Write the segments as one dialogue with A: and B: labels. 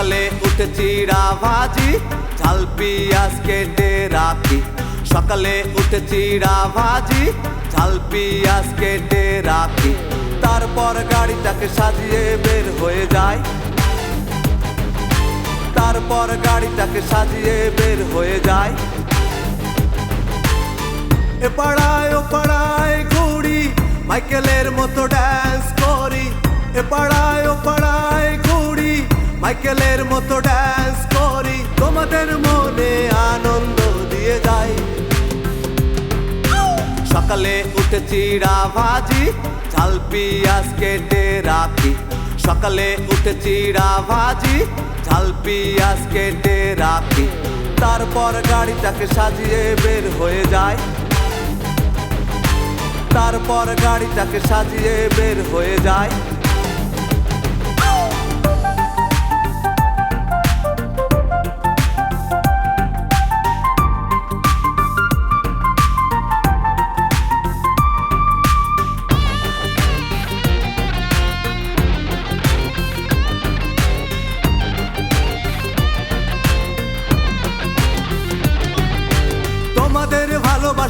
A: চিড়া ভাজি ঝাল, পিঁয়াজ কেটে রাখি। সকালে উঠে চিড়া ভাজি ঝাল, পিঁয়াজ কেটে রাখি। তারপর গাড়িটাকে সাজিয়ে বের হয়ে যায় তারপর গাড়িটাকে সাজিয়ে বের হয়ে যায় এ পাড়ায়, ও পাড়ায় ঘুরি, মাইকেলের মতো ড্যান্স করি। এ পাড়ায়, ও পাড়ায় ঘুরি, মাইকেলের মতো ড্যান্স করি, তোমাদের মনে আনন্দ দিয়ে যাই। সকালে উঠে চিড়া ভাজি, ঝাল পিঁয়াজ কেটে রাখি। সকালে উঠে চিড়া ভাজি, ঝাল পিঁয়াজ কেটে রাখি। তারপর গাড়িটাকে সাজিয়ে বের হয়ে যায় তারপর গাড়িটাকে সাজিয়ে বের হয়ে যায়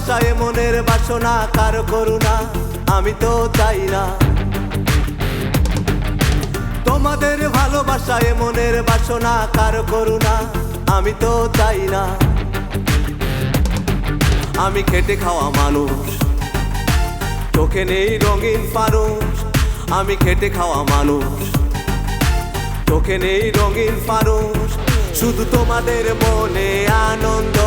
A: ভালোবাসায় মনের বাসনা, কারও করুণা? আমি তো চাই না। তোমাদের ভালোবাসায় মনের বাসনা, কারও করুণা? আমি তো চাই না। আমি খেটে খাওয়া মানুষ। চোখে নেই রঙিন ফানুষ আমি খেটে খাওয়া মানুষ। চোখে নেই রঙিন ফানুষ শুধু তোমাদের মনে আনন্দ।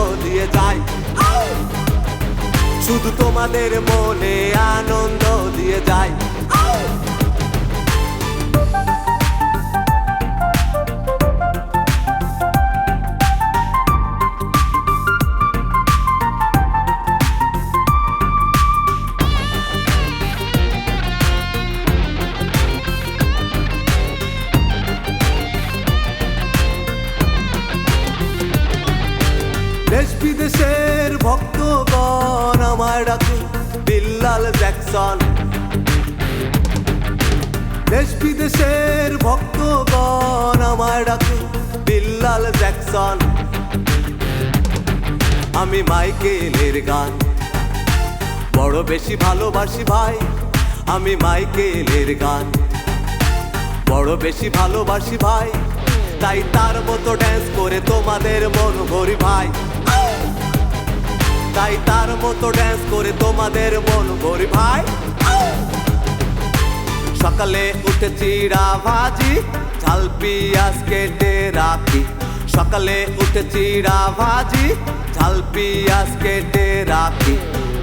A: শুধু তোমাদের মনে আনন্দ দিয়ে যায়। বিল্লাল জ্যাকসন। দেশ বিদেশের ভক্তগণ আমায় ডাকে বিল্লাল জ্যাকসন। আমি মাইকেলের গান। বড় বেশি ভালোবাসি ভাই, আমি মাইকেলের গান। বড় বেশি ভালোবাসি ভাই, তাই তার মতো ড্যান্স করে তোমাদের মন ভরি ভাই। তাই তার মতো ড্যান্স করে তোমাদের মন ভরি ভাই। সকালে উঠে চিড়া ভাজি ঝাল, পিঁয়াজ কেটে রাখি। সকালে উঠে চিড়া ভাজি ঝাল, পিঁয়াজ কেটে রাখি।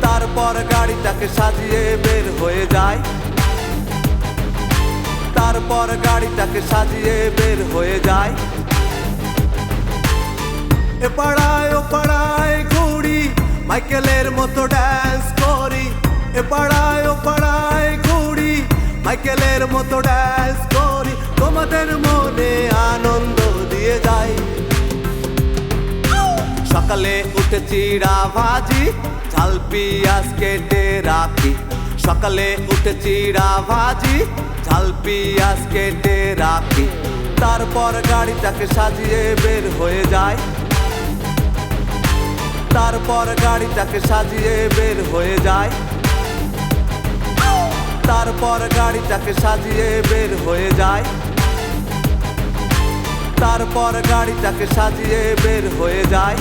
A: তারপর গাড়িটাকে সাজিয়ে বের হয়ে যায় তারপর গাড়িটাকে সাজিয়ে বের হয়ে যায় এ পাড়ায়, ও পাড়ায় মাইকেলের মতো ড্যান্স করি। এ পাড়ায়, ও পাড়ায় ঘুরি। মাইকেলের মতো ড্যান্স করি। তোমাদের মনে আনন্দ দিয়ে যায় সকালে উঠে চিড়া ভাজি, ঝাল পিঁয়াজ কেটে রাখি। সকালে উঠে চিড়া ভাজি, ঝাল পিঁয়াজ কেটে রাখি। তারপর গাড়িটাকে সাজিয়ে বের হয়ে যায় তারপর গাড়িটাকে সাজিয়ে বের হয়ে যায়। তারপর গাড়িটাকে সাজিয়ে বের হয়ে যায়। তারপর গাড়িটাকে সাজিয়ে বের হয়ে যায়।